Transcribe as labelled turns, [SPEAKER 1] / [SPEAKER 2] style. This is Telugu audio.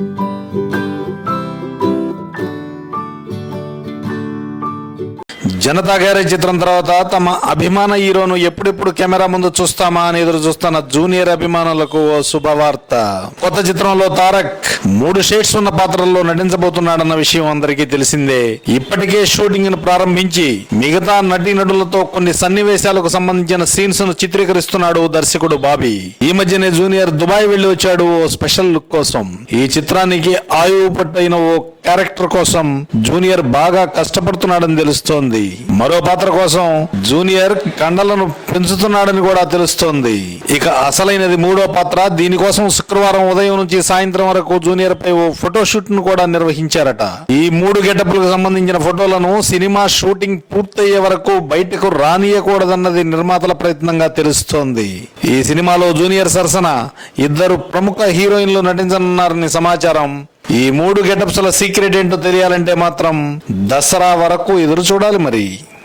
[SPEAKER 1] Thank you. జనతా గ్యారేజ్ చిత్రం తర్వాత తమ అభిమాన హీరోను ఎప్పుడెప్పుడు కెమెరా ముందు చూస్తామా అని ఎదురు చూస్తున్న జూనియర్ అభిమానులకు ఓ శుభవార్త. కొత్త చిత్రంలో తారక్ మూడు షేడ్స్ ఉన్న పాత్రల్లో నటించబోతున్నాడన్న విషయం అందరికీ తెలిసిందే. ఇప్పటికే షూటింగ్ను ప్రారంభించి మిగతా నటీనటులతో కొన్ని సన్నివేశాలకు సంబంధించిన సీన్స్ను చిత్రీకరిస్తున్నాడు దర్శకుడు బాబీ. ఈ మధ్యనే జూనియర్ దుబాయ్ వెళ్ళి వచ్చాడు ఓ స్పెషల్ లుక్ కోసం. ఈ చిత్రానికి ఆయువు పట్టైన ఓ క్యారెక్టర్ కోసం జూనియర్ బాగా కష్టపడుతున్నాడని తెలుస్తోంది. మరో పాత్ర కోసం జూనియర్ కండలను పెంచుతున్నాడని కూడా తెలుస్తోంది. ఇక అసలైనది మూడో పాత్ర. దీనికోసం శుక్రవారం ఉదయం నుంచి సాయంత్రం వరకు జూనియర్ పై ఓ ఫోటోషూట్ను కూడా నిర్వహించారట. ఈ మూడు గెటప్లకు సంబంధించిన ఫోటోలను సినిమా షూటింగ్ పూర్తయ్యే వరకు బయటకు రానియకూడదన్నది నిర్మాతల ప్రయత్నంగా తెలుస్తోంది. ఈ సినిమాలో జూనియర్ సరసన ఇద్దరు ప్రముఖ హీరోయిన్లు నటించనున్నారని సమాచారం ఈ మూడు గెటప్స్ల సీక్రెట్ ఏంటో తెలియాలంటే మాత్రం దసరా వరకు ఎదురు చూడాలి మరి.